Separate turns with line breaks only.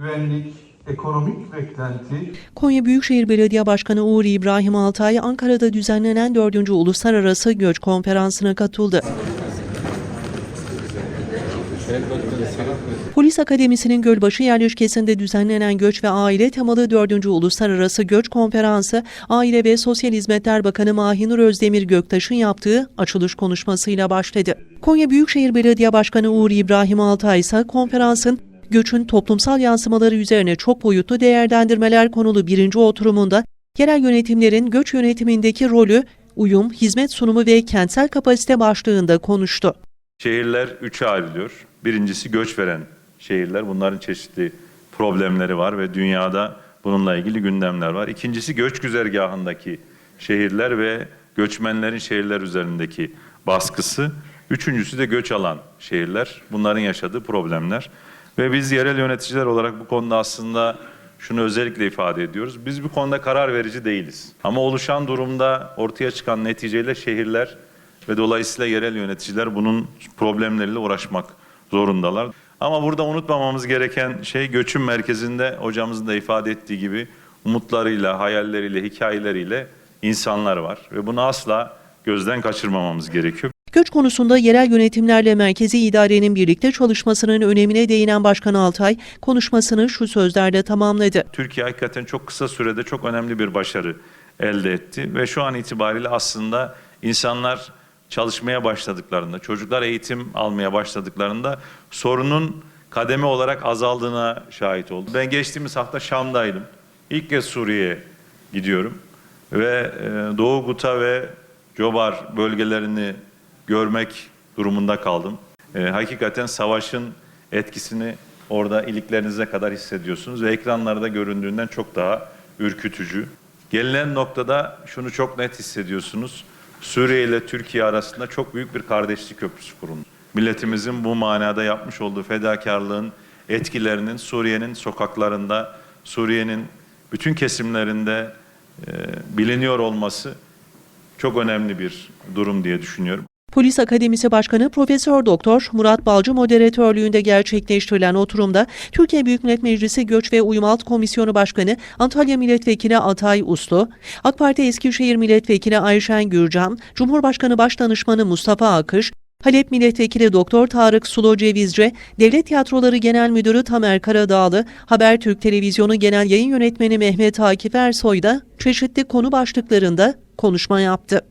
güvenlik, ekonomik beklenti,
Konya Büyükşehir Belediye Başkanı Uğur İbrahim Altay, Ankara'da düzenlenen 4. Uluslararası Göç Konferansı'na katıldı. Polis Akademisi'nin Gölbaşı yerleşkesinde düzenlenen göç ve aile temalı 4. Uluslararası Göç Konferansı, Aile ve Sosyal Hizmetler Bakanı Mahinur Özdemir Göktaş'ın yaptığı açılış konuşmasıyla başladı. Konya Büyükşehir Belediye Başkanı Uğur İbrahim Altay ise konferansın göçün toplumsal yansımaları üzerine çok boyutlu değerlendirmeler konulu birinci oturumunda yerel yönetimlerin göç yönetimindeki rolü, uyum, hizmet sunumu ve kentsel kapasite başlığında konuştu.
Şehirler üçe ayrılıyor. Birincisi göç veren şehirler. Bunların çeşitli problemleri var ve dünyada bununla ilgili gündemler var. İkincisi göç güzergahındaki şehirler ve göçmenlerin şehirler üzerindeki baskısı. Üçüncüsü de göç alan şehirler. Bunların yaşadığı problemler. Ve biz yerel yöneticiler olarak bu konuda aslında şunu özellikle ifade ediyoruz. Biz bu konuda karar verici değiliz. Ama oluşan durumda ortaya çıkan neticeyle şehirler ve dolayısıyla yerel yöneticiler bunun problemleriyle uğraşmak zorundalar. Ama burada unutmamamız gereken şey göçün merkezinde hocamızın da ifade ettiği gibi umutlarıyla, hayalleriyle, hikayeleriyle insanlar var ve bunu asla gözden kaçırmamamız gerekiyor.
Göç konusunda yerel yönetimlerle merkezi idarenin birlikte çalışmasının önemine değinen Başkan Altay, konuşmasını şu sözlerle tamamladı.
Türkiye hakikaten çok kısa sürede çok önemli bir başarı elde etti ve şu an itibariyle aslında insanlar çalışmaya başladıklarında, çocuklar eğitim almaya başladıklarında sorunun kademe olarak azaldığına şahit oldum. Ben geçtiğimiz hafta Şam'daydım. İlk kez Suriye'ye gidiyorum ve e, Doğu Guta ve Cobar bölgelerini görmek durumunda kaldım. E, hakikaten savaşın etkisini orada iliklerinize kadar hissediyorsunuz ve ekranlarda göründüğünden çok daha ürkütücü. Gelinen noktada şunu çok net hissediyorsunuz. Suriye ile Türkiye arasında çok büyük bir kardeşlik köprüsü kuruldu. Milletimizin bu manada yapmış olduğu fedakarlığın etkilerinin Suriye'nin sokaklarında, Suriye'nin bütün kesimlerinde e, biliniyor olması çok önemli bir durum diye düşünüyorum.
Polis Akademisi Başkanı Profesör Doktor Murat Balcı moderatörlüğünde gerçekleştirilen oturumda Türkiye Büyük Millet Meclisi Göç ve Uyum Alt Komisyonu Başkanı Antalya Milletvekili Atay Uslu, AK Parti Eskişehir Milletvekili Ayşen Gürcan, Cumhurbaşkanı Başdanışmanı Mustafa Akış, Halep Milletvekili Doktor Tarık Sulu Cevizce, Devlet Tiyatroları Genel Müdürü Tamer Karadağlı, Habertürk Televizyonu Genel Yayın Yönetmeni Mehmet Akif Ersoy da çeşitli konu başlıklarında konuşma yaptı.